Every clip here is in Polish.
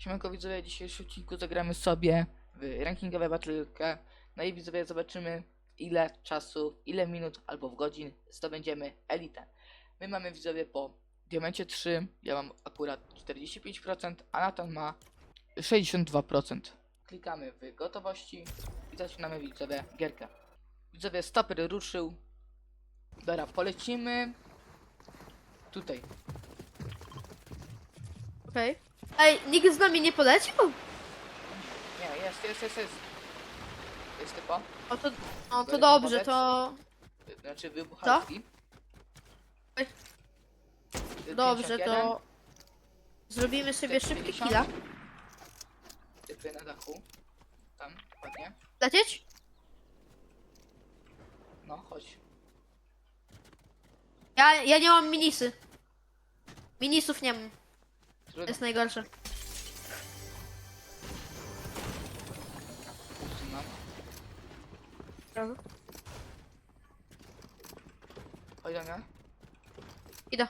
Siemanko widzowie, w dzisiejszym odcinku zagramy sobie w rankingowe battlekę. No i widzowie zobaczymy ile czasu, ile minut albo w godzin zdobędziemy elitę. My mamy widzowie po diamencie 3, ja mam akurat 45%, a Nathan ma 62%. Klikamy w gotowości i zaczynamy widzowie gierkę. Widzowie stoper ruszył. Dobra, polecimy tutaj. Okej. Ej, nikt z nami nie polecił? Nie, jest, jest, jest, jest. Jest typo. O to, o, to Biorę dobrze, to... Znaczy wybuchalski. Ej. Y, Dobrze, 51, to... Zrobimy sobie szybki 50. killa. Typy na dachu. Tam, ładnie. Lecieć? No, chodź. Ja, ja nie mam minisy. Minisów nie mam. To jest najgorsze. Usunam. Chodź do mnie. Idę.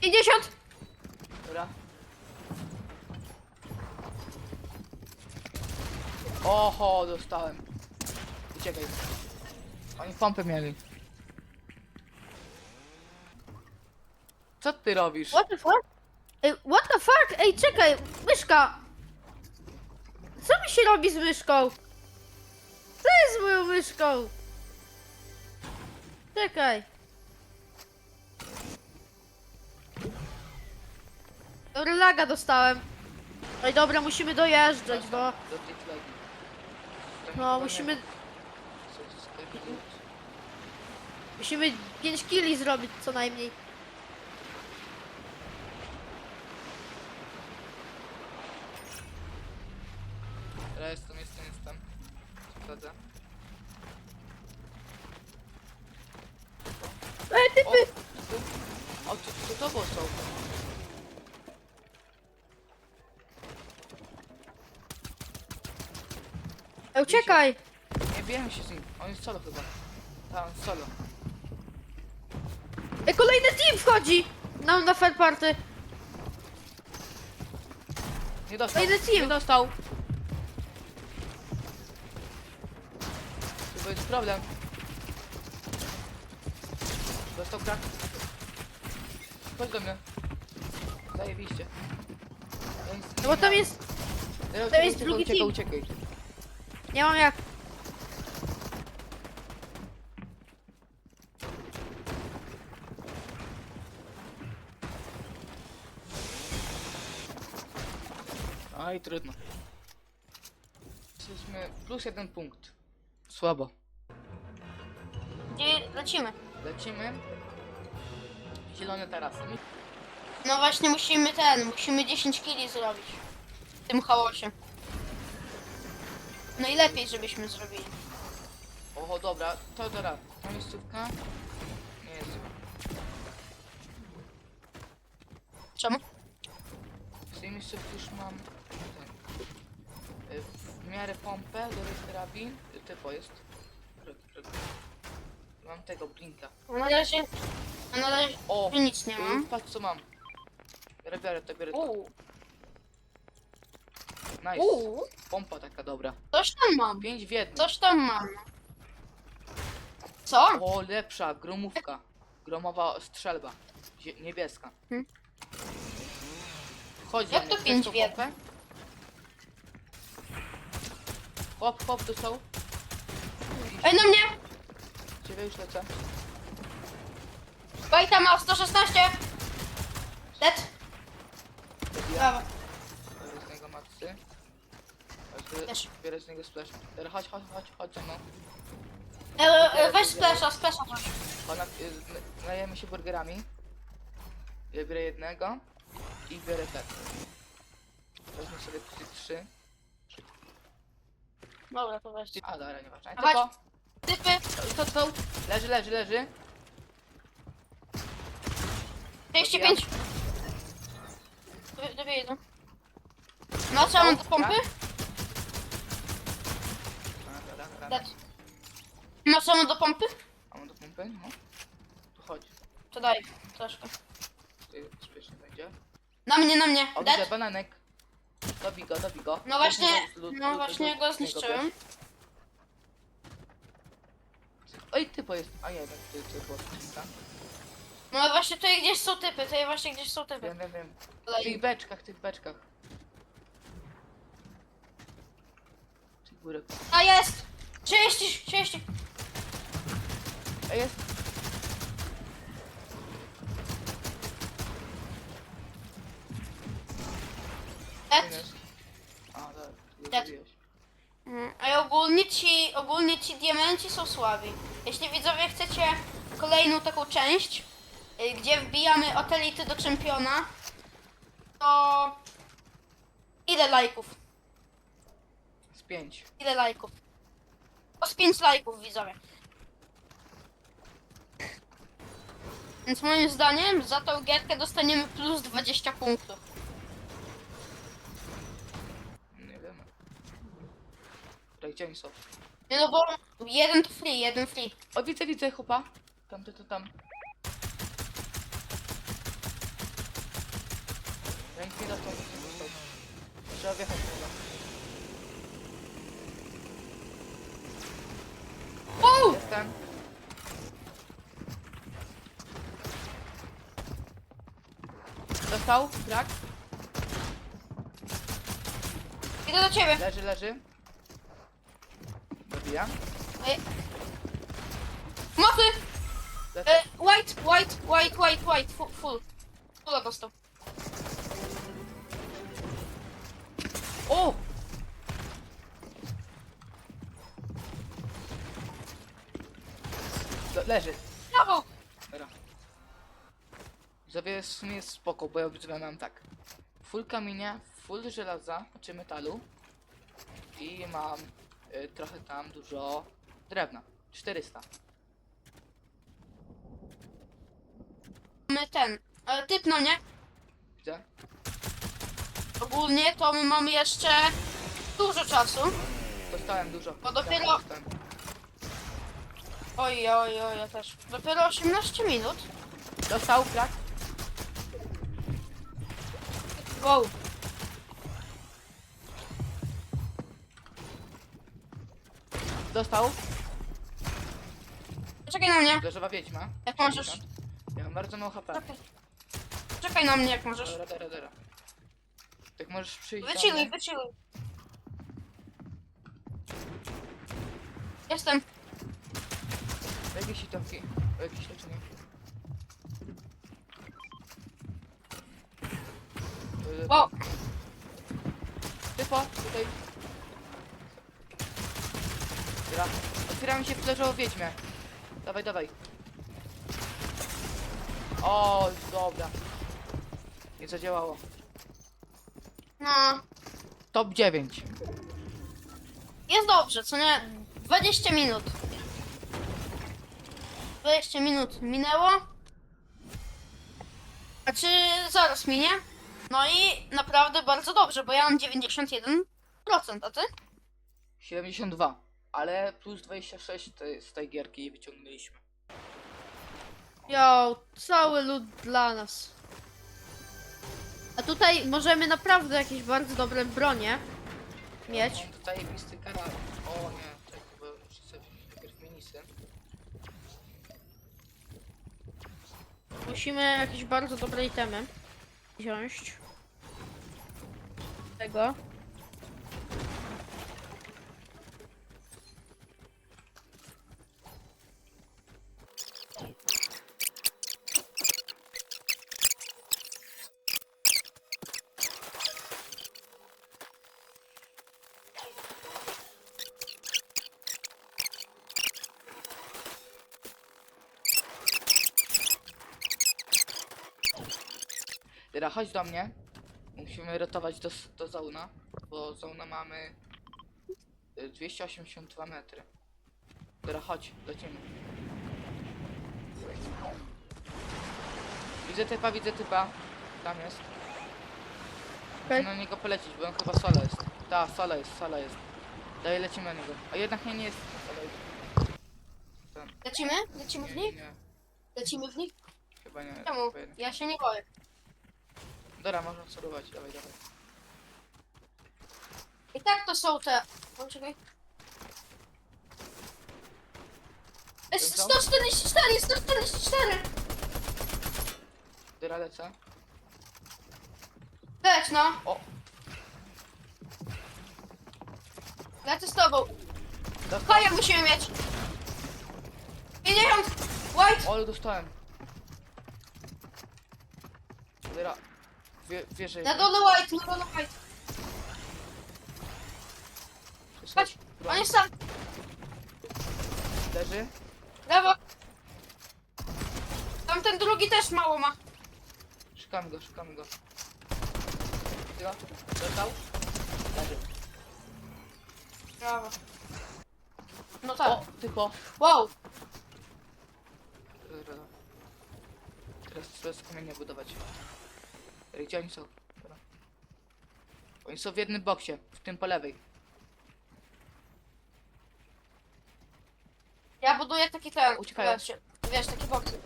Pięćdziesiąt! Dobra. Oho, dostałem. Uciekaj. Oni pompę mieli. Co ty robisz? What the fuck? Ej, what the fuck? Ej, czekaj, myszka! Co mi się robi z myszką? Co jest z moją myszką? Czekaj. Dobra, laga dostałem. Ej, dobra, musimy dojeżdżać, bo... Do tej flagi. Tam No, musimy... nie- co- co- co- Musimy 5 kili zrobić co najmniej. Ja jestem, jestem, jestem. Sprawdzę. Ej, O, typy! tu, o, tu, tu to było są. Ej, uciekaj! Nie bijemy się z nim. On jest solo chyba. Tak, on jest solo. Ej, kolejny team wchodzi! Na, na fair party. Nie dostał. Kolejny team. Nie dostał. To jest problem. Dostał krak. Chodź do mnie. Zajebiście. Ja nic No bo tam jest... To jest uciekaj, drugi uciekaj, team. uciekaj. Nie mam jak. Aj, trudno. Jesteśmy plus jeden punkt. Słabo. Gdzie lecimy? Lecimy. Zielone tarasy. No właśnie musimy ten, musimy 10 kili zrobić. W tym chaosie. Najlepiej, żebyśmy zrobili. Oho, dobra, to dobra. Ta miejscówka nie jest zła. Czemu? Z tej miejscówki już mam w miarę pompę, do karabin. Typo jest. Mam tego blinka. Na razie... Na razie O! nic nie y, mam. patrz co mam. Biorę, biorę to, biorę to. Uuu, Nice. uuu. Pompa taka dobra. Coś tam mam. Pięć w jednym. Coś tam mam. Co? O, lepsza, gromówka. Gromowa strzelba. Zie- niebieska. Hmm. Chodź Jak to pięć tą w jednym? pompę? Hop, hop, tu są. Ej, na mnie! Ciebie już lecę. Bajta ma 116! Dead! Brawo. Biorę z niego maksy. Biorę- Też. Biorę z niego splash. Teraz chodź, chodź, chodź, chodź ze mną. E, e, weź splasha, splasha. Pana, y, n- najemy się burgerami. Ja biorę jednego i biorę ten. Weźmy sobie tutaj trzy. Dobra, to weź. A, dobra, nieważne. Chodź. Tylko, Typy, to są. Leży, leży, leży. 35. Dwie- Dwie jedno. No co, mam do pompy? A, dobra, dobra. Dead. Masz samo do pompy? A mam do pompy? No. To chodź. To daj, troszkę. Tutaj bezpiecznie będzie. Na mnie, na mnie. O, widzę Dead? bananek. Dobij go, dobij go. No właśnie, no właśnie go zniszczyłem. Oj, typo jest. A nie, tak, ty, ty było. No właśnie tutaj gdzieś są typy, tutaj właśnie gdzieś są typy. Wiem, wiem, wiem. W tych beczkach, tych beczkach. Tych górek. A jest! 30, 30. A jest. Jest. A, dobra, ty Dead. zabiłeś. Mm, A ogólnie ci, ogólnie ci diamenci są słabi. Jeśli widzowie chcecie kolejną taką część, y, gdzie wbijamy od elity do czempiona, to ile lajków? Z pięć. Ile lajków? O z 5 lajków widzowie. Więc moim zdaniem za tą gierkę dostaniemy plus 20 punktów. Nie wiem. Dobra, gdzie oni są? Nie no bo jeden to free, jeden free. O, widzę, widzę, chłopa. Tam, ty, to tam. Ja nic nie dostał, nic nie dostał. Trzeba wjechać chyba. Wow! Jestem. Dostał? Brak? Idę do ciebie. Leży, leży. Moty! Lecę. E, white, white, white, white, white, full, full. Full dostał. O! Le leży. Brawo! Dobra. Widzowie w sumie spoko, bo ja widzowie mam tak. Full kamienia, full żelaza, czy metalu. I mam y, trochę tam dużo drewna. 400. Mamy ten, ale typ no nie? Widzę? Ogólnie to my mamy jeszcze dużo czasu. Dostałem dużo. Bo dopiero- Dobra, dostałem. Oj, oj, oj, ja też. Dopiero 18 minut. Dostał, krak. Wow. Dostał. Czekaj na mnie. Leżowa wiedźma. Jak możesz. 60. Ja mam bardzo mało HP. Czekaj. Czekaj na mnie jak możesz. Dobra, dobra, dobra. Tak możesz przyjść Wyciluj, wyciluj. Jestem. Jakieś sitowki. Jakieś leczenie. Wow. Typo, tutaj. Dobra. Otwieramy się w leżą wiedźmie. Dawaj, dawaj. O, dobra. Nie zadziałało. No. Top 9. Jest dobrze, co nie? 20 minut. 20 minut minęło. A czy zaraz minie? No i naprawdę bardzo dobrze, bo ja mam 91%, a ty? 72. Ale plus 26 te- z tej gierki wyciągnęliśmy. Jo, cały lud dla nas. A tutaj możemy naprawdę jakieś bardzo dobre bronie mieć. Mam tutaj kanał. O nie, czekaj, bo muszę sobie najpierw minisy. Musimy jakieś bardzo dobre itemy wziąć. Tego. Dobra, chodź do mnie. Musimy ratować do, do zauna, bo zauna mamy y, 282 metry. Dobra, chodź, lecimy. Widzę typa, widzę typa. Tam jest. Okej. na niego polecieć, bo on chyba sola jest. Ta, sola jest, sola jest. Daj, lecimy na niego. A jednak nie, nie jest. Lecimy? Lecimy w Nie, nich? nie, Lecimy w nich? chyba nie. Czemu? chyba. Ja się nie boję. Dobra, można spróbować, dawaj, dawaj. I tak to są te... O, czekaj. E, co? 144, 144! Dobra, lecę. Leć no. O! Lecę z tobą. Dostał. Kaja musimy mieć. 50! White! O, ale dostałem. Dobra. Wie, wierzę. Na dole white, na dole white. Chodź, on jest tam. Leży. Lewo. Tamten drugi też mało ma. Szukamy go, szukamy go. Go? Dostał? Leży. Brawo. No O, tak. typo. Wow. Dobra. Teraz trzeba z kamienia budować. Gdzie oni są? Dobra. Oni są w jednym boksie, w tym po lewej. Ja buduję taki ten. Uciekają. Wiesz, wiesz taki boksy.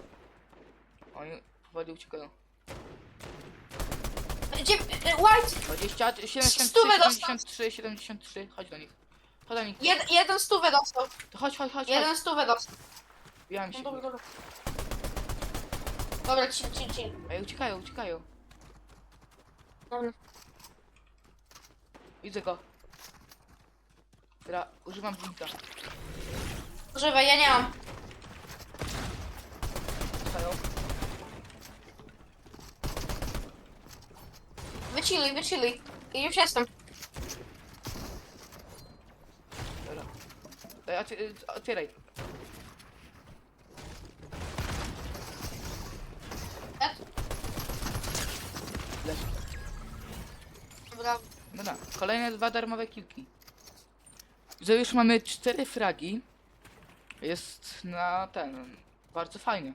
Oni powoli uciekają. Gdzie, e, white! 20, 73, Stówę dostał. 73, 73. Chodź do nich. Chodź do nich. Jed, jeden stówę dostał. To chodź, chodź, chodź. Jeden chodź. stówę dostał. Bijamy No się. dobra, dobra. Dobra, chill, chill, chill. Ej, uciekają, uciekają. Dobra. Widzę go. Dobra, używam blinka. Używaj, ja nie mam. Wychilluj, wychilluj. I już jestem. Dobra. Ej, otw- y, otwieraj. Dobra. Dobra, kolejne dwa darmowe kilki. Że już mamy cztery fragi. Jest na ten. Bardzo fajnie.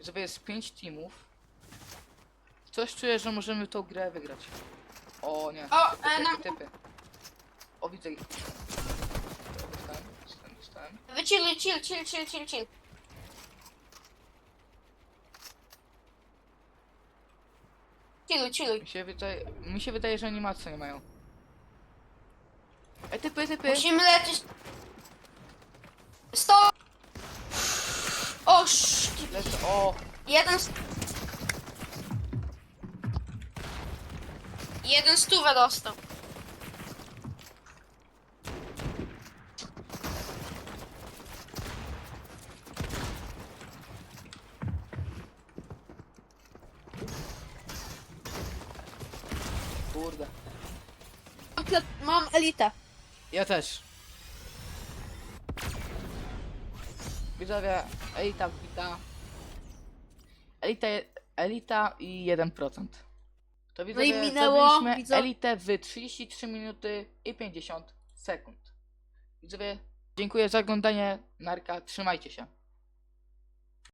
Żeby jest pięć teamów. Coś czuję, że możemy tą grę wygrać. O nie. O, typy, e, typy, nam- typy. O widzę ich. Dostałem, dostałem, dostałem. Wychilluj, chill, chill, chill, chill, chill. Chilluj, chilluj. Mi się wydaje, mi się wydaje że animacje nie mają. Ej, typy, typy. Musimy lecieć. Sto. O, sz... Lecę, o. Jeden. s- Jeden stówę dostał. Kurde. Mam elitę. Ja też. Widzowie, elita wita. Elita, elita i 1%. To widzowie, No i minęło, zabiliśmy widzo- elitę w 33 minuty i 50 sekund. Widzowie, dziękuję za oglądanie. Narka, trzymajcie się.